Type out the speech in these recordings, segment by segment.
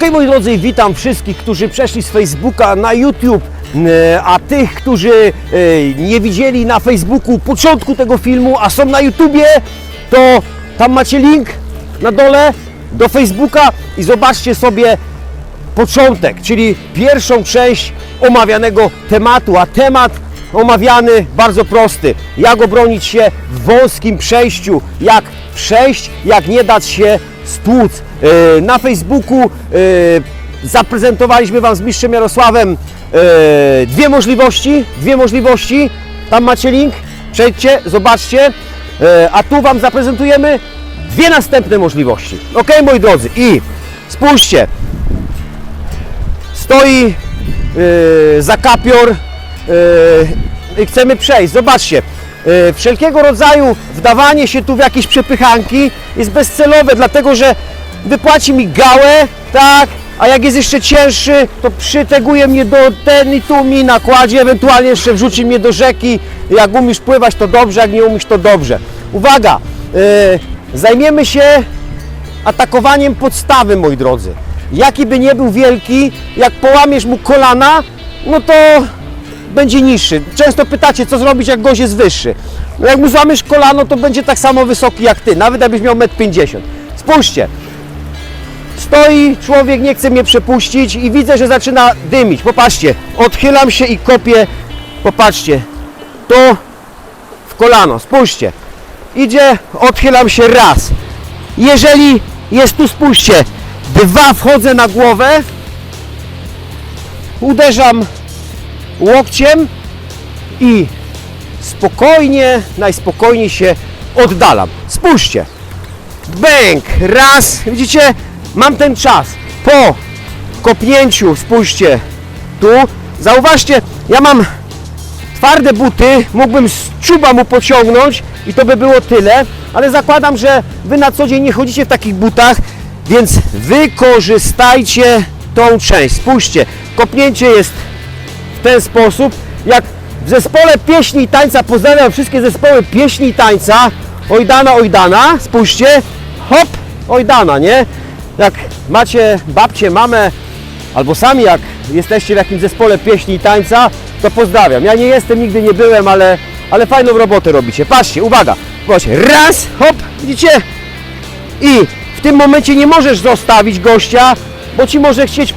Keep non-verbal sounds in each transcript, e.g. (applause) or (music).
Ok, moi drodzy, witam wszystkich, którzy przeszli z Facebooka na YouTube, a tych, którzy e, nie widzieli na Facebooku początku tego filmu, a są na YouTubie, to tam macie link na dole do Facebooka i zobaczcie sobie początek, czyli pierwszą część omawianego tematu, a temat omawiany bardzo prosty. Jak obronić się w wąskim przejściu, jak przejść, jak nie dać się stłuc. Yy, Na Facebooku yy, zaprezentowaliśmy Wam z mistrzem Jarosławem yy, dwie możliwości, dwie możliwości. Tam macie link, przejdźcie, zobaczcie, a tu Wam zaprezentujemy dwie następne możliwości. Ok, moi drodzy, i spójrzcie, stoi zakapior i chcemy przejść. Zobaczcie, wszelkiego rodzaju wdawanie się tu w jakieś przepychanki jest bezcelowe, dlatego że wypłaci mi gałę, tak, a jak jest jeszcze cięższy, to przyteguje mnie do ten i tu mi nakładzie, ewentualnie jeszcze wrzuci mnie do rzeki. Jak umiesz pływać, to dobrze, jak nie umiesz, to dobrze. Uwaga, yy, zajmiemy się atakowaniem podstawy, moi drodzy. Jaki by nie był wielki, jak połamiesz mu kolana, no to będzie niższy. Często pytacie, co zrobić, jak gość jest wyższy. No jak mu złamiesz kolano, to będzie tak samo wysoki jak ty, nawet jakbyś miał 1,50 m. Spójrzcie, stoi człowiek, nie chce mnie przepuścić i widzę, że zaczyna dymić. Popatrzcie, odchylam się i kopię, popatrzcie, to w kolano, spójrzcie. Idzie, odchylam się raz. Jeżeli jest tu, spójrzcie, dwa wchodzę na głowę, uderzam łokciem i spokojnie, najspokojniej się oddalam. Spójrzcie, bęk, raz, widzicie, mam ten czas. Po kopnięciu, spójrzcie, tu, zauważcie, ja mam twarde buty, mógłbym z czuba mu pociągnąć i to by było tyle, ale zakładam, że Wy na co dzień nie chodzicie w takich butach, więc wykorzystajcie tą część. Spójrzcie, kopnięcie jest w ten sposób, jak w zespole pieśni i tańca, pozdrawiam wszystkie zespoły pieśni i tańca, ojdana, ojdana, spójrzcie, hop, ojdana, nie? Jak macie babcię, mamę, albo sami jak jesteście w jakimś zespole pieśni i tańca, to pozdrawiam. Ja nie jestem, nigdy nie byłem, ale, ale fajną robotę robicie. Patrzcie, uwaga, właśnie, raz, hop, widzicie? I w tym momencie nie możesz zostawić gościa, bo ci może chcieć,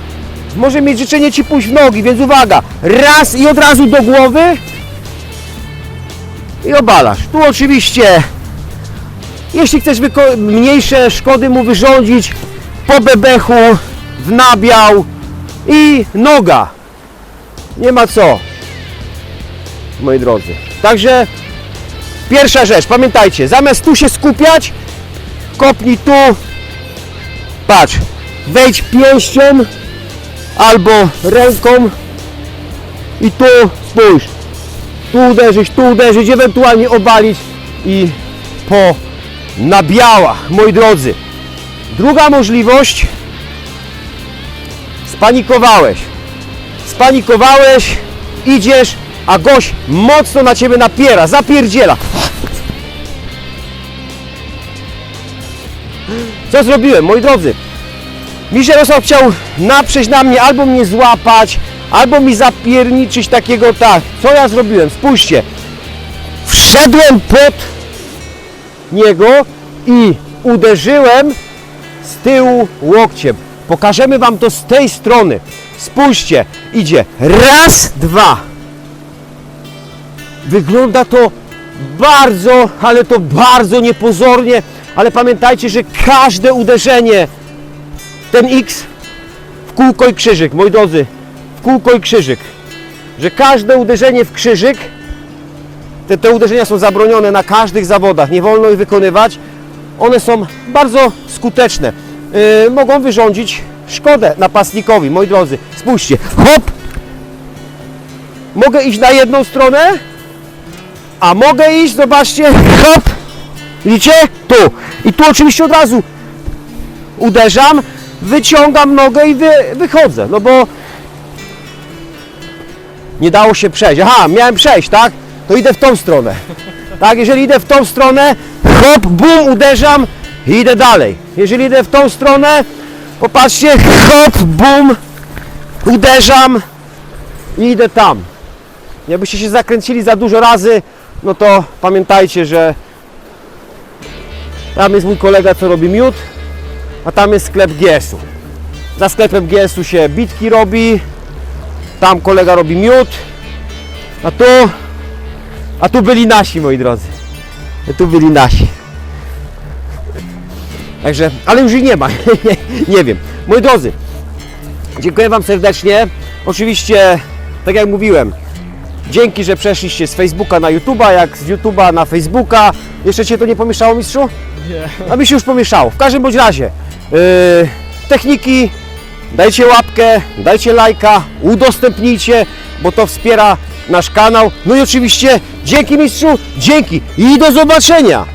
może mieć życzenie ci pójść w nogi, więc uwaga, raz i od razu do głowy i obalasz. Tu oczywiście, jeśli chcesz mniejsze szkody mu wyrządzić, po bebechu, w nabiał i noga. Nie ma co, moi drodzy. Także pierwsza rzecz, pamiętajcie, zamiast tu się skupiać, kopnij tu, patrz, wejdź pięścią albo ręką i tu spójrz, tu uderzyć, tu uderzyć, ewentualnie obalić i po nabiała, moi drodzy. Druga możliwość, spanikowałeś, spanikowałeś, idziesz, a gość mocno na Ciebie napiera, zapierdziela. Co zrobiłem, moi drodzy? Jarosław chciał naprzeć na mnie, albo mnie złapać, albo mi zapierniczyć takiego tak. Co ja zrobiłem? Spójrzcie. Wszedłem pod niego i uderzyłem z tyłu łokciem. Pokażemy Wam to z tej strony. Spójrzcie, idzie raz, dwa. Wygląda to bardzo, ale to bardzo niepozornie, ale pamiętajcie, że każde uderzenie, ten X w kółko i krzyżyk, moi drodzy, w kółko i krzyżyk, że każde uderzenie w krzyżyk, te, te uderzenia są zabronione na każdych zawodach, nie wolno ich wykonywać, one są bardzo skuteczne, Yy, mogą wyrządzić szkodę napastnikowi, moi drodzy, spójrzcie, hop, mogę iść na jedną stronę, a mogę iść, zobaczcie, hop, widzicie, tu. I tu oczywiście od razu uderzam, wyciągam nogę i wy, wychodzę, no bo nie dało się przejść. Aha, miałem przejść, tak? To idę w tą stronę. Tak, jeżeli idę w tą stronę, hop, bum, uderzam i idę dalej. Jeżeli idę w tą stronę, Popatrzcie, hop, bum, uderzam i idę tam. Jakbyście się zakręcili za dużo razy, no to pamiętajcie, że tam jest mój kolega, co robi miód, a tam jest sklep GS-u. Za sklepem GS-u się bitki robi, tam kolega robi miód, a tu, a tu byli nasi, moi drodzy. Tu byli nasi. Także, ale już ich nie ma, (laughs) nie, nie wiem. Moi drodzy, dziękuję Wam serdecznie. Oczywiście, tak jak mówiłem, dzięki, że przeszliście z Facebooka na YouTube'a, jak z YouTube'a na Facebooka. Jeszcze Cię to nie pomieszało, mistrzu? Nie. A mi się już pomieszało. W każdym bądź razie, yy, techniki, dajcie łapkę, dajcie lajka, udostępnijcie, bo to wspiera nasz kanał. No i oczywiście dzięki mistrzu, dzięki. I do zobaczenia